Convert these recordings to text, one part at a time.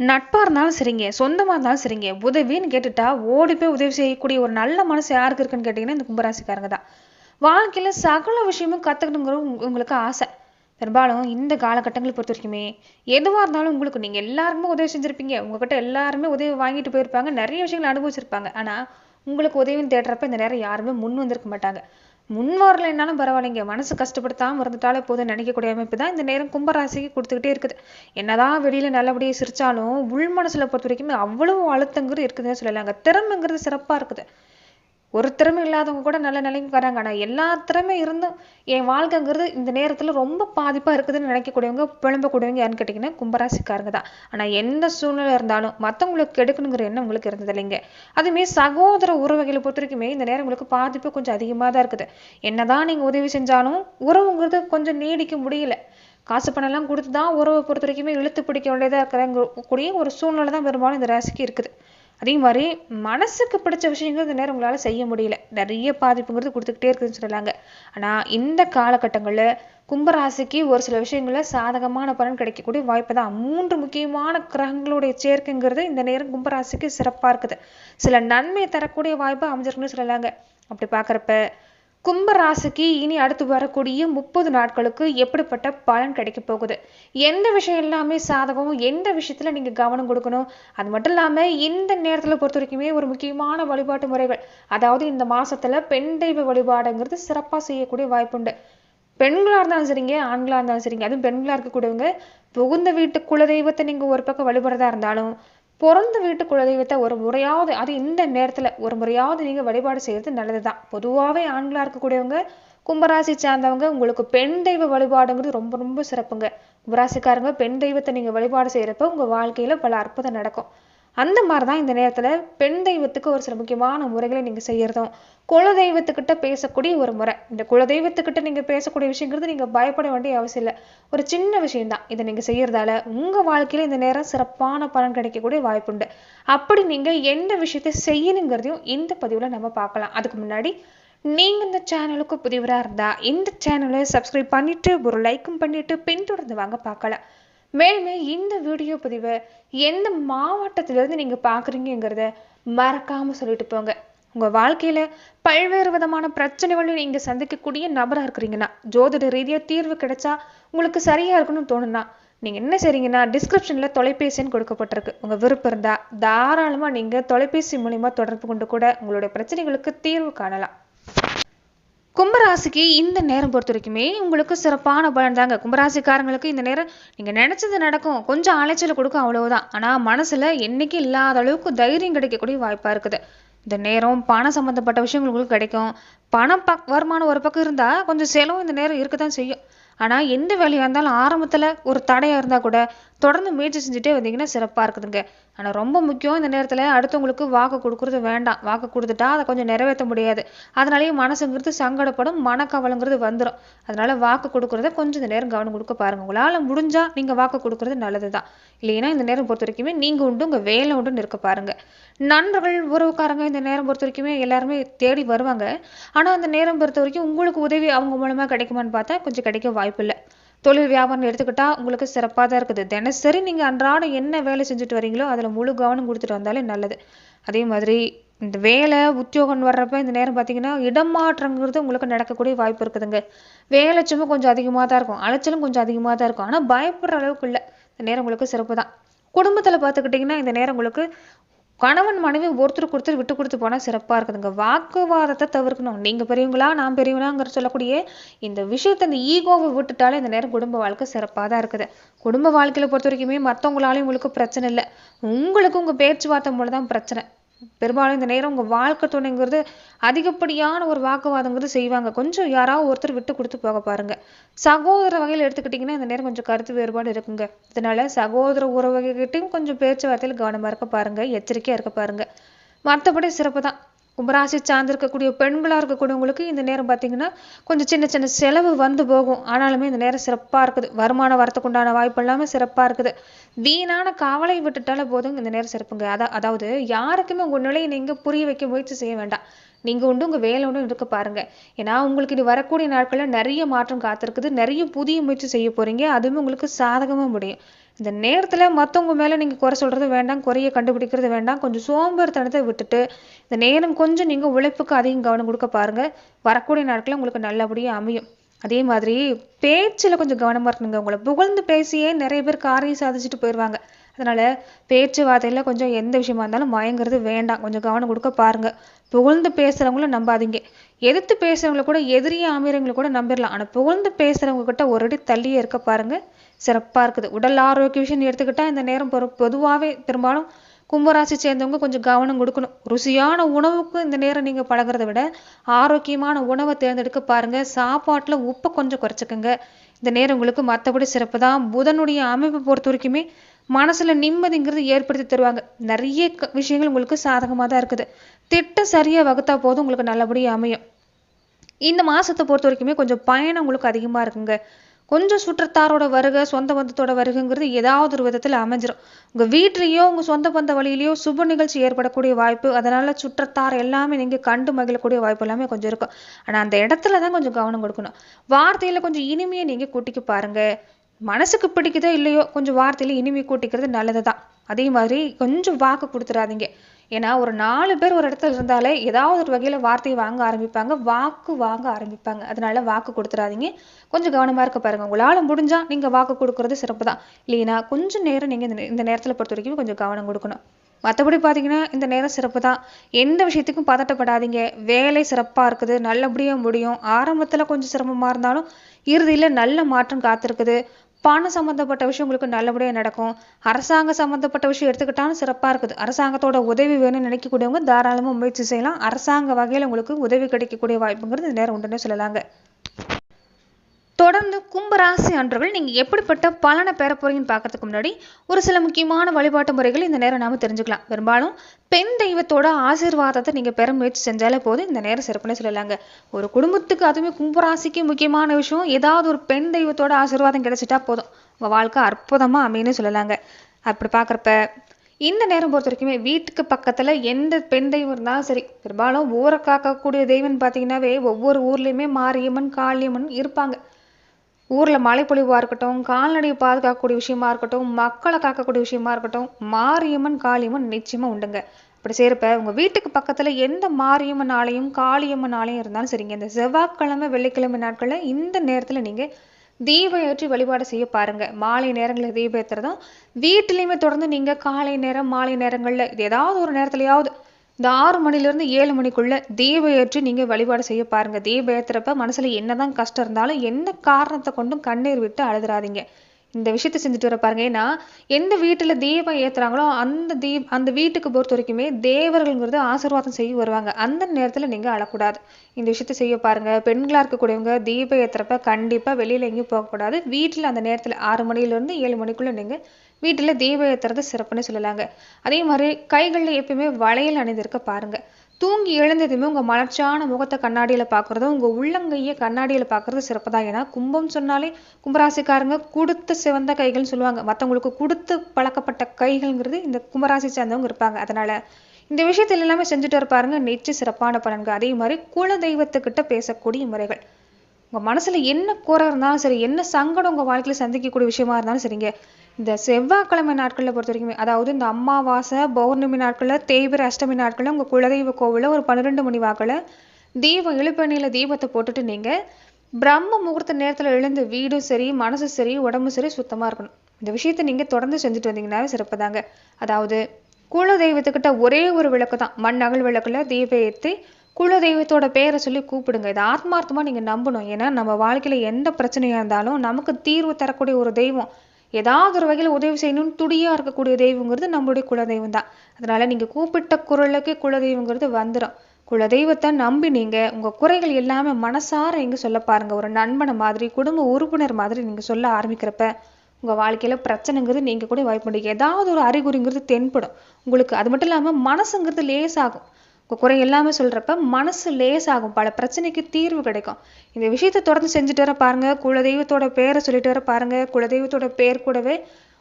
நட்பாக இருந்தாலும் சரிங்க சொந்தமாக இருந்தாலும் சரிங்க. உதவின்னு கேட்டுட்டா ஓடி போய் உதவி செய்யக்கூடிய ஒரு நல்ல மனசு யாருக்கு இருக்குன்னு கேட்டிங்கன்னா இந்த கும்பராசிக்காரங்க தான். வாழ்க்கையில சகல விஷயமும் கத்துக்கணுங்கிற உங்களுக்கு ஆசை. பெரும்பாலும் இந்த காலகட்டங்களை பொறுத்த வரைக்குமே எதுவாக இருந்தாலும் உங்களுக்கு நீங்கள் எல்லாருமே உதவி செஞ்சுருப்பீங்க. உங்ககிட்ட எல்லாருமே உதவி வாங்கிட்டு போயிருப்பாங்க. நிறைய விஷயங்களை அனுபவிச்சிருப்பாங்க. ஆனால் உங்களுக்கு உதவின்னு தேடுறப்ப இந்த நேரம் யாருமே முன் வந்திருக்க மாட்டாங்க. முன் வரலைன்னாலும் பரவாயில்லைங்க. மனசு கஷ்டப்படுத்தாம இருந்துட்டாலே போதும் நினைக்கக்கூடிய அமைப்பு தான் இந்த நேரம் கும்பராசிக்கு கொடுத்துக்கிட்டே இருக்குது. என்னதான் வெளியில நல்லபடியாக சிரிச்சாலும் உள் மனசில் பொறுத்த வரைக்குமே அவ்வளவு அழுத்தங்கிறது இருக்குதுன்னு சொல்லலாங்க. திறமைங்கிறது சிறப்பா இருக்குது. ஒரு திறமை இல்லாதவங்க கூட நல்ல நிலைக்கு வராங்க. ஆனா எல்லா திறமை இருந்தும் என் வாழ்க்கைங்கிறது இந்த நேரத்துல ரொம்ப பாதிப்பா இருக்குதுன்னு நினைக்கக்கூடியவங்க புலம்பக்கூடியவங்க யாருன்னு கேட்டிங்கன்னா கும்பராசிக்காரங்க தான். ஆனா எந்த சூழ்நிலை இருந்தாலும் மத்தவங்களுக்கு கெடுக்கணுங்கிற எண்ணம் உங்களுக்கு இருந்தது இல்லைங்க. அதுவுமே சகோதர உறவுகளை பொறுத்த வரைக்குமே இந்த நேரம் உங்களுக்கு பாதிப்பு கொஞ்சம் அதிகமாக தான் இருக்குது. என்னதான் நீங்க உதவி செஞ்சாலும் உறவுங்கிறது கொஞ்சம் நீடிக்க முடியல. காசு பணம் எல்லாம் கொடுத்து தான் உறவை பொறுத்த வரைக்குமே இழுத்து பிடிக்க வேண்டியதா இருக்கிற கூடிய ஒரு சூழ்நிலை தான் பெரும்பாலும் இந்த ராசிக்கு இருக்குது. அதே மாதிரி மனசுக்கு பிடிச்ச விஷயங்கள் இந்த நேரம் உங்களால் செய்ய முடியல. நிறைய பாதிப்புங்கிறது கொடுத்துக்கிட்டே இருக்குதுன்னு சொல்லலாங்க. ஆனால் இந்த காலகட்டங்களில் கும்பராசிக்கு ஒரு சில விஷயங்களில் சாதகமான பலன் கிடைக்கக்கூடிய வாய்ப்பு தான். மூன்று முக்கியமான கிரகங்களுடைய சேர்க்கைங்கிறது இந்த நேரம் கும்பராசிக்கு சிறப்பாக இருக்குது. சில நன்மை தரக்கூடிய வாய்ப்பு அமைஞ்சிருக்குன்னு சொல்லலாங்க. அப்படி பார்க்குறப்ப கும்பராசிக்கு இனி அடுத்து வரக்கூடிய முப்பது நாட்களுக்கு எப்படிப்பட்ட பலன் கிடைக்க போகுது? எந்த விஷயம் எல்லாமே சாதகம் எந்த விஷயத்துல நீங்க கவனம் கொடுக்கணும்? அது மட்டும் இல்லாம இந்த நேரத்துல பொறுத்த வரைக்குமே ஒரு முக்கியமான வழிபாட்டு முறைகள். அதாவது இந்த மாசத்துல பெண் தெய்வ வழிபாடுங்கிறது சிறப்பா செய்யக்கூடிய வாய்ப்புண்டு. பெண்களா இருந்தாலும் சரிங்க ஆண்களா இருந்தாலும் சரிங்க. அதுவும் பெண்களா இருக்கக்கூடியவங்க புகுந்த வீட்டு குலதெய்வத்தை நீங்க ஒரு பக்கம் வழிபடுறதா இருந்தாலும் பிறந்த வீட்டு குலதெய்வத்தை ஒரு முறையாவது அது இந்த நேரத்துல ஒரு முறையாவது நீங்க வழிபாடு செய்யறது நல்லதுதான். பொதுவாவே ஆண்களா இருக்கக்கூடியவங்க கும்பராசி சார்ந்தவங்க உங்களுக்கு பெண் தெய்வ வழிபாடுங்கிறது ரொம்ப ரொம்ப சிறப்புங்க. கும்பராசிக்காரங்க பெண் தெய்வத்தை நீங்க வழிபாடு செய்கிறப்ப உங்க வாழ்க்கையில பல அற்புதம் நடக்கும். அந்த மாதிரிதான் இந்த நேரத்துல பெண் தெய்வத்துக்கு ஒரு சில முக்கியமான முறைகளை நீங்க செய்யறதும் குல தெய்வத்துக்கிட்ட பேசக்கூடிய ஒரு முறை. இந்த குல தெய்வத்துக்கிட்ட நீங்க பேசக்கூடிய விஷயங்கிறது நீங்க பயப்பட வேண்டிய அவசியம் இல்லை. ஒரு சின்ன விஷயம்தான். இதை நீங்க செய்யறதால உங்க வாழ்க்கையில இந்த நேரம் சிறப்பான பலன் கிடைக்கக்கூடிய வாய்ப்புண்டு அப்படி நீங்க எந்த விஷயத்தை செய்யணுங்கிறதையும் இந்த பதிவுல நம்ம பார்க்கலாம். அதுக்கு முன்னாடி நீங்க இந்த சேனலுக்கு புதிவராக இருந்தா இந்த சேனலை சப்ஸ்கிரைப் பண்ணிட்டு ஒரு லைக்கும் பண்ணிட்டு பின்தொடர்ந்து வாங்க பார்க்கலாம். மேலுமே இந்த வீடியோ பதிவை எந்த மாவட்டத்திலிருந்து நீங்க பார்க்குறீங்கிறத மறக்காம சொல்லிட்டு போங்க. உங்க வாழ்க்கையில பல்வேறு விதமான பிரச்சனைகளையும் நீங்க சந்திக்கக்கூடிய நபரா இருக்கிறீங்கன்னா ஜோதிட ரீதியா தீர்வு கிடைச்சா உங்களுக்கு சரியா இருக்கணும்னு தோணுன்னா நீங்க என்ன செய்றீங்கன்னா டிஸ்கிரிப்ஷனில் தொலைபேசின்னு கொடுக்கப்பட்டிருக்கு. உங்க விருப்பம் இருந்தா தாராளமா நீங்க தொலைபேசி மூலியமா தொடர்பு கொண்டு கூட உங்களுடைய பிரச்சனைகளுக்கு தீர்வு காணலாம். கும்பராசிக்கு இந்த நேரம் பொறுத்த வரைக்குமே உங்களுக்கு சிறப்பான பலன் தாங்க. கும்பராசிக்காரங்களுக்கு இந்த நேரம் நீங்கள் நினச்சது நடக்கும். கொஞ்சம் அலைச்சல் கொடுக்கும் அவ்வளவுதான். ஆனால் மனசில் என்றைக்கு இல்லாத அளவுக்கு தைரியம் கிடைக்கக்கூடிய வாய்ப்பாக இருக்குது. இந்த நேரம் பணம் சம்மந்தப்பட்ட விஷயங்கள் உங்களுக்கு கிடைக்கும். பணம் பக் வருமானம் ஒரு பக்கம் இருந்தால் கொஞ்சம் செலவும் இந்த நேரம் இருக்க தான் செய்யும். ஆனால் எந்த வேலையாக இருந்தாலும் ஆரம்பத்தில் ஒரு தடையாக இருந்தால் கூட தொடர்ந்து முயற்சி செஞ்சுட்டே வந்தீங்கன்னா சிறப்பாக இருக்குதுங்க. ஆனால் ரொம்ப முக்கியம் இந்த நேரத்தில் அடுத்தவங்களுக்கு வாக்கு கொடுக்கறது வேண்டாம். வாக்கு கொடுத்துட்டா அதை கொஞ்சம் நிறைவேற்ற முடியாது. அதனாலேயே மனசுங்கிறது சங்கடப்படும் மனக்கவலைங்கிறது வந்துடும் அதனால் வாக்கு கொடுக்குறத கொஞ்சம் இந்த நேரம் கவனம் கொடுக்க பாருங்கள் உங்களால் முடிஞ்சால் நீங்கள் வாக்கு கொடுக்கறது நல்லதுதான். இல்லைன்னா இந்த நேரம் பொறுத்த வரைக்குமே நீங்கள் உண்டு உங்கள் வேலை உண்டுன்னு இருக்க பாருங்கள் நண்பர்கள் உறவுக்காரங்க இந்த நேரம் பொறுத்த வரைக்குமே எல்லாருமே தேடி வருவாங்க. ஆனால் அந்த நேரம் பொறுத்த வரைக்கும் உங்களுக்கு உதவி அவங்க மூலமாக கிடைக்குமான்னு பார்த்தா கொஞ்சம் கிடைக்க வாய்ப்பு இல்லை தொழில் வியாபாரம் எடுத்துக்கிட்டா உங்களுக்கு சிறப்பாக தான் இருக்குது. தினசரி நீங்க அன்றாடம் என்ன வேலை செஞ்சுட்டு வரீங்களோ அதுல முழு கவனம் கொடுத்துட்டு வந்தாலே நல்லது. அதே மாதிரி இந்த வேலை உத்தியோகம் வர்றப்ப இந்த நேரம் பார்த்தீங்கன்னா இடமாற்றங்கிறது உங்களுக்கு நடக்கக்கூடிய வாய்ப்பு இருக்குதுங்க. வேலை சும்மா கொஞ்சம் அதிகமாக தான் இருக்கும். அலைச்சலும் கொஞ்சம் அதிகமாக தான் இருக்கும். ஆனா பயப்படுற அளவுக்கு இல்லை. இந்த நேரம் உங்களுக்கு சிறப்பு தான். குடும்பத்துல பார்த்துக்கிட்டிங்கன்னா இந்த நேரம் உங்களுக்கு கணவன் மனைவி ஒருத்தருக்கு ஒருத்தர் விட்டு கொடுத்து போனால் சிறப்பாக இருக்குதுங்க. வாக்குவாதத்தை தவிர்க்கணும். நீங்கள் பெரியவங்களா நான் பெரியவங்களாங்கிற சொல்லக்கூடிய இந்த விஷயத்தை இந்த ஈகோவை விட்டுட்டாலே இந்த நேரம் குடும்ப வாழ்க்கை சிறப்பாக தான் இருக்குது. குடும்ப வாழ்க்கையில பொறுத்த வரைக்குமே மற்றவங்களாலையும் உங்களுக்கு பிரச்சனை இல்லை. உங்களுக்கு உங்கள் பேச்சுவார்த்தை மூலம் தான் பிரச்சனை. பெரும்பாலும் இந்த நேரம் உங்க வாழ்க்கை துணைங்கிறது அதிகப்படியான ஒரு வாக்குவாதங்கிறது செய்வாங்க. கொஞ்சம் யாராவது ஒருத்தர் விட்டு கொடுத்து போக பாருங்க. சகோதர வகையில் எடுத்துக்கிட்டிங்கன்னா இந்த நேரம் கொஞ்சம் கருத்து வேறுபாடு இருக்குங்க. இதனால சகோதர உறவுகிட்டையும் கொஞ்சம் பேச்சுவார்த்தையில் கவனமா இருக்க பாருங்க. எச்சரிக்கையா இருக்க பாருங்க. மற்றபடி சிறப்பு தான் கும்பராசி சார்ந்திருக்கக்கூடிய பெண்களாக இருக்கக்கூடியவங்களுக்கு இந்த நேரம் பார்த்தீங்கன்னா கொஞ்சம் சின்ன சின்ன செலவு வந்து போகும். ஆனாலுமே இந்த நேரம் சிறப்பாக இருக்குது. வருமானம் வரத்துக்கு உண்டான வாய்ப்பு எல்லாமே சிறப்பாக இருக்குது. வீணான கவலை விட்டுட்டால போதும் இந்த நேரம் சிறப்புங்க. அதான் அதாவது யாருக்குமே உங்கள் நிலையை நீங்கள் புரிய வைக்க முயற்சி செய்ய வேண்டாம். நீங்கள் உண்டு உங்கள் வேலை உண்டு இருக்க பாருங்க. ஏன்னா உங்களுக்கு இது வரக்கூடிய நாட்களில் நிறைய மாற்றம் காத்திருக்குது. நிறைய புதிய முயற்சி செய்ய போகிறீங்க அதுவுமே உங்களுக்கு சாதகமாக முடியும். இந்த நேரத்தில் மற்றவங்க மேலே நீங்கள் குறை சொல்கிறது வேண்டாம் குறைய கண்டுபிடிக்கிறது வேண்டாம். கொஞ்சம் சோம்பேறித்தனத்தை விட்டுட்டு இந்த நேரம் கொஞ்சம் நீங்கள் உழைப்புக்கு அதிகம் கவனம் கொடுக்க பாருங்கள் வரக்கூடிய நாட்களில் உங்களுக்கு நல்லபடியாக அமையும். அதே மாதிரி பேச்சில் கொஞ்சம் கவனமாக இருக்கணுங்க. உங்களை புகழ்ந்து பேசியே நிறைய பேர் காரியம் சாதிச்சுட்டு போயிடுவாங்க அதனால் பேச்சுவார்த்தையில் கொஞ்சம் எந்த விஷயமா இருந்தாலும் மயங்கிறது வேண்டாம். கொஞ்சம் கவனம் கொடுக்க பாருங்கள் புகழ்ந்து பேசுகிறவங்களும் நம்பாதீங்க. எதிர்த்து பேசுகிறவங்கள கூட எதிரியே அமைறவங்கள கூட நம்பிடலாம் ஆனால் புகழ்ந்து பேசுகிறவங்க கிட்ட ஒரு அடி தள்ளியே இருக்க பாருங்கள் சிறப்பா இருக்குது. உடல் ஆரோக்கிய விஷயம் எடுத்துக்கிட்டா இந்த நேரம் பொறு பொதுவாகவே பெரும்பாலும் கும்பராசி சேர்ந்தவங்க கொஞ்சம் கவனம் கொடுக்கணும். ருசியான உணவுக்கு இந்த நேரம் நீங்க பழகிறத விட ஆரோக்கியமான உணவை தேர்ந்தெடுக்க பாருங்க. சாப்பாட்டுல உப்பை கொஞ்சம் குறைச்சிக்கோங்க. இந்த நேரம் உங்களுக்கு மற்றபடி சிறப்பு தான். புதனுடைய அமைப்பை பொறுத்த வரைக்குமே மனசுல நிம்மதிங்கிறது ஏற்படுத்தி தருவாங்க. நிறைய க- விஷயங்கள் உங்களுக்கு சாதகமாக தான் இருக்குது. திட்டம் சரியா வகுத்தா போதும் உங்களுக்கு நல்லபடியா அமையும். இந்த மாசத்தை பொறுத்த வரைக்குமே கொஞ்சம் பயணம் உங்களுக்கு அதிகமா இருக்குங்க. கொஞ்சம் சுற்றத்தாரோட வருகை சொந்த பந்தத்தோட வருகைங்கிறது ஏதாவது ஒரு விதத்தில் அமைஞ்சிரும். உங்க வீட்லேயோ உங்கள் சொந்த பந்த வழியிலையோ சுப நிகழ்ச்சி ஏற்படக்கூடிய வாய்ப்பு அதனால சுற்றத்தார் எல்லாமே நீங்கள் கண்டு மகிழக்கூடிய வாய்ப்பு எல்லாமே கொஞ்சம் இருக்கும். ஆனால் அந்த இடத்துல தான் கொஞ்சம் கவனம் கொடுக்கணும். வார்த்தையில கொஞ்சம் இனிமையை நீங்கள் கூட்டிக்க பாருங்க. மனசுக்கு பிடிக்குதோ இல்லையோ கொஞ்சம் வார்த்தையில் இனிமை கூட்டிக்கிறது நல்லது தான் அதே மாதிரி கொஞ்சம் வாக்கு கொடுத்துறாதீங்க. ஏன்னா ஒரு நாலு பேர் ஒரு இடத்துல இருந்தாலே ஏதாவது ஒரு வகையில் வார்த்தையை வாங்க ஆரம்பிப்பாங்க வாக்கு வாங்க ஆரம்பிப்பாங்க. அதனால வாக்கு கொடுத்துடாதீங்க கொஞ்சம் கவனமாக இருக்க பாருங்க. உங்களால் முடிஞ்சால் நீங்கள் வாக்கு கொடுக்கறது சிறப்பு தான். இல்லைன்னா கொஞ்சம் நேரம் நீங்கள் இந்த நேரத்தில் இந்த பொறுத்த வரைக்கும் கொஞ்சம் கவனம் கொடுக்கணும். மற்றபடி பார்த்தீங்கன்னா இந்த நேரம் சிறப்பு தான். எந்த விஷயத்துக்கும் பதட்டப்படாதீங்க. வேலை சிறப்பாக இருக்குது. நல்லபடியாக முடியும். ஆரம்பத்தில் கொஞ்சம் சிரமமா இருந்தாலும் இறுதியில் நல்ல மாற்றம் காத்திருக்குது. பணம் சம்மந்தப்பட்ட விஷயம் உங்களுக்கு நல்லபடியாக நடக்கும். அரசாங்க சம்மந்தப்பட்ட விஷயம் எடுத்துக்கிட்டாலும் சிறப்பாக இருக்குது. அரசாங்கத்தோட உதவி வேணும்னு நினைக்கக்கூடியவங்க தாராளமாக முயற்சி செய்யலாம். அரசாங்க வகையில் உங்களுக்கு உதவி கிடைக்கக்கூடிய வாய்ப்புங்கிறது இந்த நேரம் உண்டுன்னு சொல்லலாங்க. தொடர்ந்து கும்பராசி அன்றர்கள் நீங்கள் எப்படிப்பட்ட பலனை பெற போறீங்கன்னு பார்க்கறதுக்கு முன்னாடி ஒரு சில முக்கியமான வழிபாட்டு முறைகள் இந்த நேரம் நாம தெரிஞ்சுக்கலாம். பெரும்பாலும் பெண் தெய்வத்தோட ஆசீர்வாதத்தை நீங்கள் பெற முயற்சி செஞ்சாலே போதும். இந்த நேரம் சிறப்புன்னு சொல்லலாங்க. ஒரு குடும்பத்துக்கு அதுவுமே கும்பராசிக்கு முக்கியமான விஷயம் ஏதாவது ஒரு பெண் தெய்வத்தோட ஆசீர்வாதம் கிடைச்சிட்டா போதும். உங்கள் வாழ்க்கை அற்புதமாக அமைன்னு சொல்லலாங்க. அப்படி பார்க்குறப்ப இந்த நேரம் பொறுத்த வரைக்குமே வீட்டுக்கு பக்கத்தில் எந்த பெண் தெய்வம் இருந்தாலும் சரி பெரும்பாலும் ஊரை காக்கக்கூடிய தெய்வம்னு பார்த்தீங்கன்னாவே ஒவ்வொரு ஊர்லேயுமே மாரியம்மன் காளியம்மன் இருப்பாங்க. ஊர்ல மழைப்பொழிவா இருக்கட்டும் கால்நடையை பாதுகாக்கக்கூடிய விஷயமா இருக்கட்டும் மக்களை காக்கக்கூடிய விஷயமா இருக்கட்டும் மாரியம்மன் காளியம்மன் நிச்சயமா உண்டுங்க. அப்படி சேர்ப்ப உங்க வீட்டுக்கு பக்கத்துல எந்த மாரியம்மன் ஆலயம் காளியம்மன் ஆலயம் இருந்தாலும் சரிங்க. இந்த செவ்வாய்க்கிழமை வெள்ளிக்கிழமை நாட்களில் இந்த நேரத்துல நீங்க தீபம் ஏற்றி வழிபாடு செய்ய பாருங்க. மாலை நேரங்களில் தீபம் ஏற்றுறதும் வீட்டிலையுமே தொடர்ந்து நீங்க காலை நேரம் மாலை நேரங்களில் இது ஏதாவது ஒரு நேரத்துலையாவது இந்த ஆறு மணிலேருந்து ஏழு மணிக்குள்ள தீபம் ஏற்றி நீங்கள் வழிபாடு செய்ய பாருங்கள் தீபம் ஏற்றுறப்ப மனசில் என்னதான் கஷ்டம் இருந்தாலும் என்ன காரணத்தை கொண்டும் கண்ணீர் விட்டு அழுதுறாதீங்க. இந்த விஷயத்தை செஞ்சுட்டு வர பாருங்க. ஏன்னா எந்த வீட்டில் தீபம் ஏற்றுறாங்களோ அந்த தீப் அந்த வீட்டுக்கு பொறுத்த வரைக்குமே தேவர்கள்ங்கிறது ஆசீர்வாதம் செய்ய வருவாங்க. அந்த நேரத்தில் நீங்கள் அழக்கூடாது. இந்த விஷயத்த செய்ய பாருங்க. பெண்களாக இருக்கக்கூடியவங்க தீபம் ஏற்றுறப்ப கண்டிப்பாக வெளியில் எங்கேயும் போகக்கூடாது. வீட்டில் அந்த நேரத்தில் ஆறு மணிலேருந்து ஏழு மணிக்குள்ளே நீங்கள் வீட்டில் தீபம் ஏத்துறது சிறப்புன்னு சொல்லலாங்க. அதே மாதிரி கைகளில் எப்பயுமே வளையல் அணிந்திருக்க பாருங்க. தூங்கி எழுந்ததுமே உங்கள் மலர்ச்சியான முகத்தை கண்ணாடியில பார்க்குறதும் உங்கள் உள்ளங்கையை கண்ணாடியில பார்க்குறது சிறப்பு தான் ஏன்னா கும்பம் சொன்னாலே கும்பராசிக்காரங்க கொடுத்த சிவந்த கைகள்னு சொல்லுவாங்க. மத்தவங்களுக்கு கொடுத்து பழக்கப்பட்ட கைகள்ங்கிறது இந்த கும்பராசி சேர்ந்தவங்க இருப்பாங்க. அதனால இந்த விஷயத்துல எல்லாமே செஞ்சுட்டு இருப்பாருங்க நெச்சு சிறப்பான பலன்கள். அதே மாதிரி குல தெய்வத்துக்கிட்ட பேசக்கூடிய முறைகள். உங்கள் மனசுல என்ன குறை இருந்தாலும் சரி என்ன சங்கடம் உங்கள் வாழ்க்கையில் சந்திக்கக்கூடிய விஷயமா இருந்தாலும் சரிங்க. இந்த செவ்வாய்க்கிழமை நாட்களில் பொறுத்த வரைக்கும் அதாவது இந்த அமாவாசை பௌர்ணமி நாட்களில் தேய்பிர அஷ்டமி நாட்களில் உங்கள் குலதெய்வ கோவிலில் ஒரு பன்னிரெண்டு மணி வாக்கில் தீபம் இழுப்பெண்ணில தீபத்தை போட்டுட்டு நீங்கள் பிரம்ம முகூர்த்த நேரத்தில் எழுந்து வீடும் சரி மனசும் சரி உடம்பும் சரி சுத்தமாக இருக்கணும். இந்த விஷயத்தை நீங்கள் தொடர்ந்து செஞ்சுட்டு வந்தீங்கன்னாவே சிறப்புதாங்க. அதாவது குலதெய்வத்துக்கிட்ட ஒரே ஒரு விளக்கு தான். மண் அகல் விளக்கில் தீபம் ஏற்றி குலதெய்வத்தோட பேரை சொல்லி கூப்பிடுங்க. இதை ஆத்மார்த்தமாக நீங்கள் நம்பணும். ஏன்னா நம்ம வாழ்க்கையில் எந்த பிரச்சனையாக இருந்தாலும் நமக்கு தீர்வு தரக்கூடிய ஒரு தெய்வம். ஏதாவது ஒரு வகையில் உதவி செய்யணும்னு துடியா இருக்கக்கூடிய தெய்வங்கிறது நம்மளுடைய குலதெய்வம் தான். அதனால் நீங்க கூப்பிட்ட குரலுக்கு குலதெய்வங்கிறது வந்துடும் குலதெய்வத்தை நம்பி நீங்க உங்க குறைகள் எல்லாமே மனசார இங்க சொல்ல பாருங்க. ஒரு நண்பனை மாதிரி குடும்ப உறுப்பினர் மாதிரி நீங்க சொல்ல ஆரம்பிக்கிறப்ப உங்க வாழ்க்கையில பிரச்சனைங்கிறது நீங்க கூட வாய்ப்பு ஏதாவது ஒரு அறிகுறிங்கிறது தென்படும். உங்களுக்கு அது மட்டும் இல்லாம மனசுங்கிறது லேசாகும். குறை எல்லாமே சொல்கிறப்ப மனசு லேசாகும். பல பிரச்சனைக்கு தீர்வு கிடைக்கும். இந்த விஷயத்தை தொடர்ந்து செஞ்சுட்டு வர பாருங்கள் குலதெய்வத்தோட பேரை சொல்லிட்டு வர பாருங்கள் குலதெய்வத்தோட பேர் கூடவே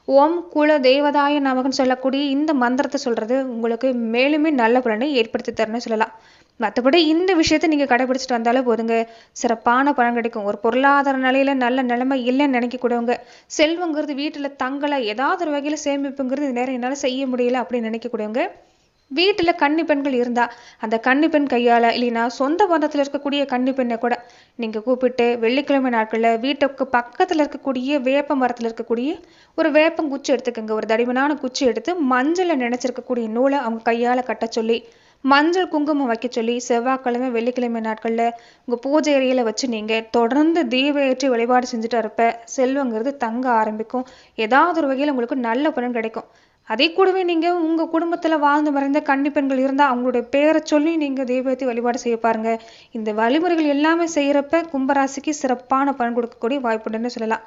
ஓம் குல தெய்வதாய நமகன் சொல்லக்கூடிய இந்த மந்திரத்தை சொல்கிறது உங்களுக்கு மேலுமே நல்ல பலனை ஏற்படுத்தி தரணும்னு சொல்லலாம். மற்றபடி இந்த விஷயத்தை நீங்கள் கடைபிடிச்சிட்டு வந்தாலே போதுங்க. சிறப்பான பலன் கிடைக்கும். ஒரு பொருளாதார நிலையில் நல்ல நிலைமை இல்லைன்னு நினைக்கக்கூடியவங்க செல்வங்கிறது வீட்டில் தங்கலை ஏதாவது ஒரு வகையில் சேமிப்புங்கிறது நேரம் என்னால் செய்ய முடியல அப்படின்னு நினைக்கக்கூடியவங்க வீட்டில் கன்னி பெண்கள் இருந்தா அந்த கன்னி பெண் கையால் இல்லைன்னா சொந்த பந்தத்தில் இருக்கக்கூடிய கன்னி பெண்ணை கூட நீங்கள் கூப்பிட்டு வெள்ளிக்கிழமை நாட்களில் வீட்டுக்கு பக்கத்தில் இருக்கக்கூடிய வேப்ப மரத்தில் இருக்கக்கூடிய ஒரு வேப்பங்குச்சி எடுத்துக்கோங்க. ஒரு தடிமனான குச்சி எடுத்து மஞ்சளை நினைச்சிருக்கக்கூடிய நூலை அவங்க கையால் கட்ட சொல்லி மஞ்சள் குங்குமம் வைக்க சொல்லி செவ்வாய்க்கிழமை வெள்ளிக்கிழமை நாட்களில் உங்கள் பூஜை அறையில் வச்சு நீங்கள் தொடர்ந்து தீப ஏற்றி வழிபாடு செஞ்சுட்டு இருப்ப செல்வங்கிறது தங்க ஆரம்பிக்கும். ஏதாவது ஒரு வகையில் உங்களுக்கு நல்ல பலன் கிடைக்கும். அதே கூடவே நீங்கள் உங்கள் குடும்பத்தில் வாழ்ந்து மறைந்த கன்னிப்பெண்கள் இருந்தால் அவங்களுடைய பேரை சொல்லி நீங்கள் தெய்வத்தை வழிபாடு செய்ய பாருங்கள் இந்த வழிமுறைகள் எல்லாமே செய்கிறப்ப கும்பராசிக்கு சிறப்பான பலன் கொடுக்கக்கூடிய வாய்ப்புண்டுன்னு சொல்லலாம்.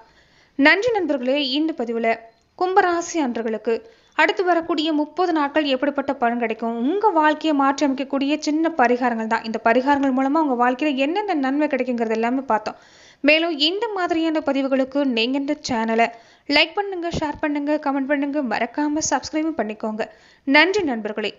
நன்றி நண்பர்களே இந்த பதிவில் கும்பராசி அன்றர்களுக்கு அடுத்து வரக்கூடிய முப்பது நாட்கள் எப்படிப்பட்ட பலன் கிடைக்கும்? உங்கள் வாழ்க்கையை மாற்றி அமைக்கக்கூடிய சின்ன பரிகாரங்கள் தான். இந்த பரிகாரங்கள் மூலமாக உங்கள் வாழ்க்கையில் என்னென்ன நன்மை கிடைக்குங்கிறது எல்லாமே பார்த்தோம். மேலும் இந்த மாதிரியான பதிவுகளுக்கு நீங்கள் இந்த சேனலை லைக் பண்ணுங்க ஷேர் பண்ணுங்க கமெண்ட் பண்ணுங்க. மறக்காம சப்ஸ்கிரைபும் பண்ணிக்கோங்க. நன்றி நண்பர்களே.